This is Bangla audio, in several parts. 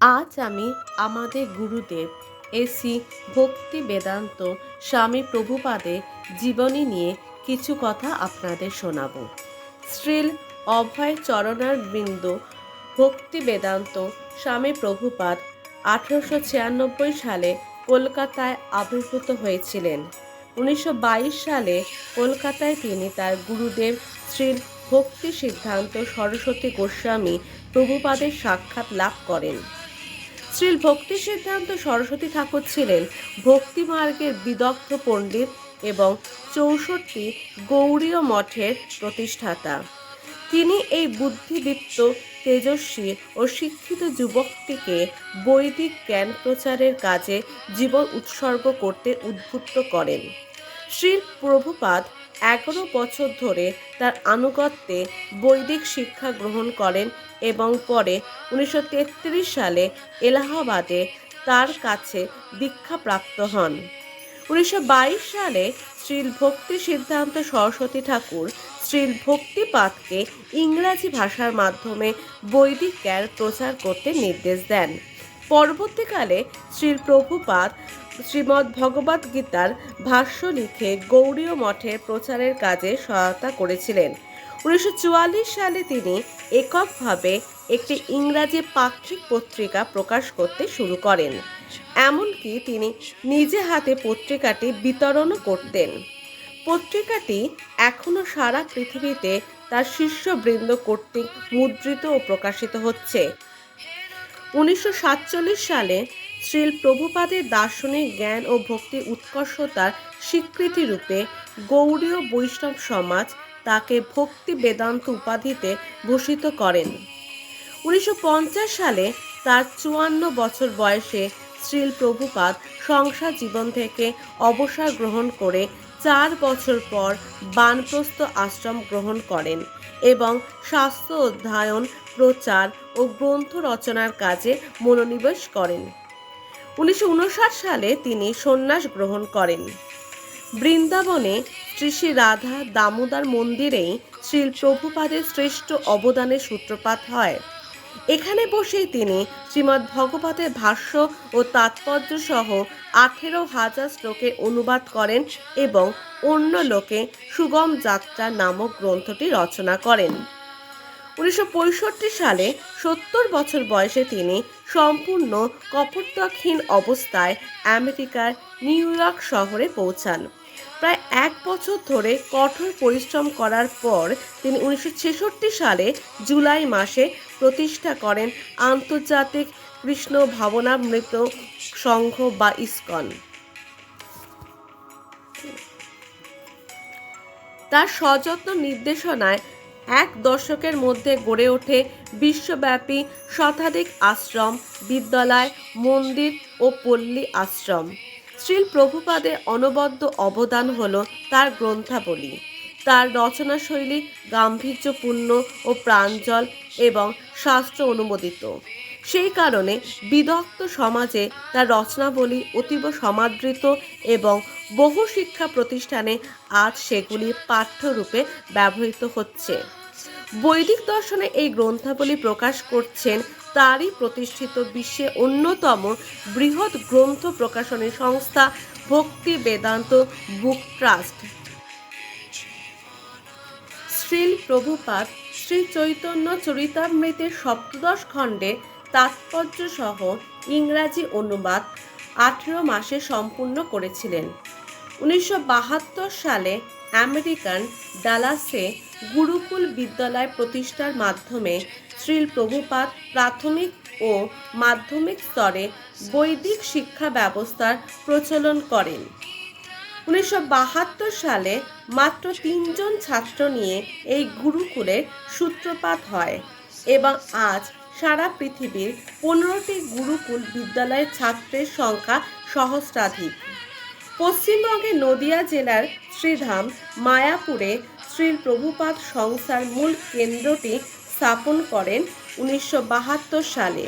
আজ আমি আমাদের গুরুদেব এসি ভক্তি বেদান্ত স্বামী প্রভুপাদের জীবনী নিয়ে কিছু কথা আপনাদের শোনাব। শ্রীল অভয় চরণার বৃন্দ ভক্তি বেদান্ত স্বামী প্রভুপাদ আঠারোশো ছিয়ানব্বই সালে কলকাতায় আবির্ভূত হয়েছিলেন। উনিশশো বাইশ সালে কলকাতায় তিনি তার গুরুদেব শ্রীল ভক্তি সিদ্ধান্ত সরস্বতী গোস্বামী প্রভুপাদের সাক্ষাৎ লাভ করেন। শ্রীল ভক্তি সিদ্ধান্ত সরস্বতী ঠাকুর ছিলেন। ভক্তি মার্গের বিদগ্ধ পণ্ডিত এবং চৌষট্টি গৌড়ীয় মঠের প্রতিষ্ঠাতা। তিনি এই বুদ্ধিদীপ্ত, তেজস্বী ও শিক্ষিত যুবকটিকে বৈদিক জ্ঞান প্রচারের কাজে জীবন উৎসর্গ করতে উদ্বুদ্ধ করেন। শ্রী প্রভুপাদ এগারো বছর ধরে তার আনুগত্যে বৈদিক শিক্ষা গ্রহণ করেন এবং পরে উনিশশো তেত্রিশ সালে এলাহাবাদে তার কাছে দীক্ষাপ্রাপ্ত হন। উনিশশো বাইশ সালে শ্রীল ভক্তি সিদ্ধান্ত সরস্বতী ঠাকুর শ্রীল ভক্তিপাদকে ইংরাজি ভাষার মাধ্যমে বৈদিক জ্ঞান প্রচার করতে নির্দেশ দেন। পরবর্তীকালে শ্রীল প্রভুপাদ শ্রীমদ্ ভগবদ গীতার ভাষ্য লিখে গৌড়ীয় মঠের প্রচারের কাজে সহায়তা করেছিলেন। উনিশশো চুয়াল্লিশ সালে তিনি এককভাবে একটি ইংরাজি পাক্ষিক পত্রিকা প্রকাশ করতে শুরু করেন। এমনকি তিনি নিজে হাতে পত্রিকাটি বিতরণও করতেন। পত্রিকাটি এখনও সারা পৃথিবীতে তার শিষ্যবৃন্দ কর্তৃক মুদ্রিত ও প্রকাশিত হচ্ছে। উনিশশো সাতচল্লিশ সালে শ্রীল প্রভুপাদের দার্শনিক জ্ঞান ও ভক্তি উৎকর্ষতার স্বীকৃতি রূপে গৌড়ীয় বৈষ্ণব সমাজ তাকে ভক্তি বেদান্ত উপাধিতে ভূষিত করেন। উনিশশো পঞ্চাশ সালে তার চুয়ান্ন বছর বয়সে শ্রীল প্রভুপাদ সংসার জীবন থেকে অবসর গ্রহণ করে চার বছর পর বানপ্রস্থ আশ্রম গ্রহণ করেন এবং স্বাস্থ্য অধ্যয়ন প্রচার ও গ্রন্থ রচনার কাজে মনোনিবেশ করেন। উনিশশো সালে তিনি সন্ন্যাস গ্রহণ করেন। বৃন্দাবনে শ্রী শ্রী রাধা দামোদর মন্দিরেই শ্রী প্রভুপাদের শ্রেষ্ঠ অবদানের সূত্রপাত হয়। এখানে বসেই তিনি শ্রীমদ্ ভগবতের ভাষ্য ও তাৎপর্য সহ আঠেরো হাজার শ্লোকে অনুবাদ করেন এবং অন্য লোকে সুগম যাত্রা নামক গ্রন্থটি রচনা করেন। উনিশশো পঁয়ষট্টি সালে সত্তর বছর বয়সে তিনি সম্পূর্ণ কপটকহীন অবস্থায় আমেরিকার নিউ ইয়র্ক শহরে পৌঁছান। প্রায় এক বছর ধরে কঠোর পরিশ্রম করার পর তিনি উনিশশো ছেষট্টি সালে জুলাই মাসে প্রতিষ্ঠা করেন আন্তর্জাতিক কৃষ্ণ ভাবনামৃত সংঘ বা ইস্কন। তার সযত্ন নির্দেশনায় এক দশকের মধ্যে গড়ে ওঠে বিশ্বব্যাপী শতাধিক আশ্রম, বিদ্যালয়, মন্দির ও পল্লী আশ্রম। শ্রীল প্রভুপাদের অনবদ্য অবদান হল তার গ্রন্থাবলী। তার রচনাশৈলী গাম্ভীর্যপূর্ণ ও প্রাঞ্জল এবং শাস্ত্র অনুমোদিত। সেই কারণে বিদগ্ধ সমাজে তার রচনাবলী অতীব সমাদৃত এবং বহু শিক্ষা প্রতিষ্ঠানে আজ সেগুলি পাঠ্যরূপে ব্যবহৃত হচ্ছে। বৈদিক দর্শনে এই গ্রন্থাবলী প্রকাশ করছেন তারই প্রতিষ্ঠিত বিশ্বে অন্যতম বৃহৎ গ্রন্থ প্রকাশনী সংস্থা ভক্তি বেদান্ত বুক ট্রাস্ট। শ্রীল প্রভুপাদ শ্রী চৈতন্য চরিতামৃতের সপ্তদশ খণ্ডে তাৎপর্য সহ ইংরাজি অনুবাদ আঠেরো মাসে সম্পূর্ণ করেছিলেন। উনিশশো বাহাত্তর সালে আমেরিকান ডালাসে গুরুকুল বিদ্যালয় প্রতিষ্ঠার মাধ্যমে শ্রীল প্রভুপাদ প্রাথমিক ও মাধ্যমিক স্তরে বৈদিক শিক্ষা ব্যবস্থার প্রচলন করেন। উনিশশো বাহাত্তর সালে মাত্র তিনজন ছাত্র নিয়ে এই গুরুকুলের সূত্রপাত হয় এবং আজ সারা পৃথিবীর পনেরোটি গুরুকুল বিদ্যালয়ের ছাত্রের সংখ্যা সহস্রাধিক। পশ্চিমবঙ্গে নদিয়া জেলার শ্রীধাম, মায়াপুরে শ্রী প্রভুপাদ সংস্থার মূল কেন্দ্রটি স্থাপন করেন উনিশশো বাহাত্তর সালে।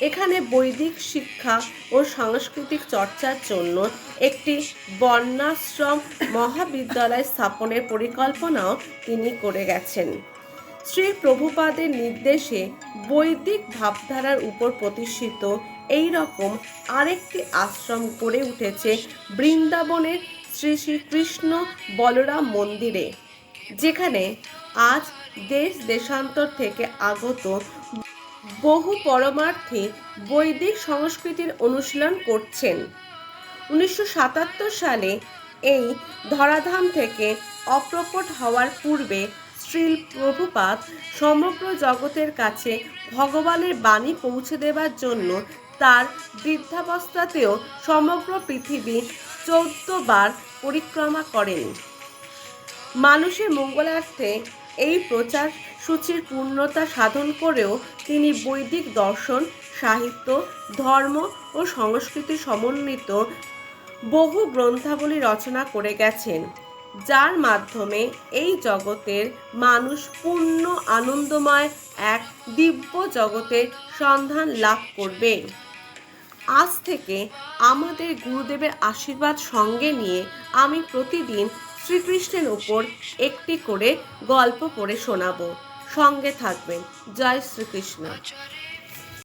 এখানে বৈদিক শিক্ষা ও সাংস্কৃতিক চর্চার জন্য একটি বর্ণাশ্রম মহাবিদ্যালয় স্থাপনের পরিকল্পনাও তিনি করে গেছেন। শ্রী প্রভুপাদের নির্দেশে বৈদিক ভাবধারার উপর প্রতিষ্ঠিত এই রকম আরেকটি আশ্রম গড়ে উঠেছে বৃন্দাবনের শ্রী শ্রীকৃষ্ণ বলরাম মন্দিরে, যেখানে আজ দেশ দেশান্তর থেকে আগত বহু পরমার্থী বৈদিক সংস্কৃতির অনুশীলন করছেন। উনিশশো সাতাত্তর সালে এই ধরাধাম থেকে অপ্রকট হওয়ার পূর্বে শ্রী প্রভুপাদ সমগ্র জগতের কাছে ভগবানের বাণী পৌঁছে দেবার জন্য তার বৃদ্ধাবস্থাতেও সমগ্র পৃথিবী চৌদ্দ বার পরিক্রমা করেন। মানুষের মঙ্গলার্থে এই প্রচার সূচির পূর্ণতা সাধন করেও তিনি বৈদিক দর্শন, সাহিত্য, ধর্ম ও সংস্কৃতি সমন্বিত বহু গ্রন্থাবলী রচনা করে গেছেন। যার মাধ্যমে এই জগতের মানুষ পূর্ণ আনন্দময় এক দিব্য জগতের সন্ধান লাভ করবে। আজ থেকে আমাদের গুরুদেবের আশীর্বাদ সঙ্গে নিয়ে আমি প্রতিদিন শ্রীকৃষ্ণের উপর একটি করে গল্প পড়ে শোনাবো। সঙ্গে থাকবেন। জয় শ্রীকৃষ্ণ।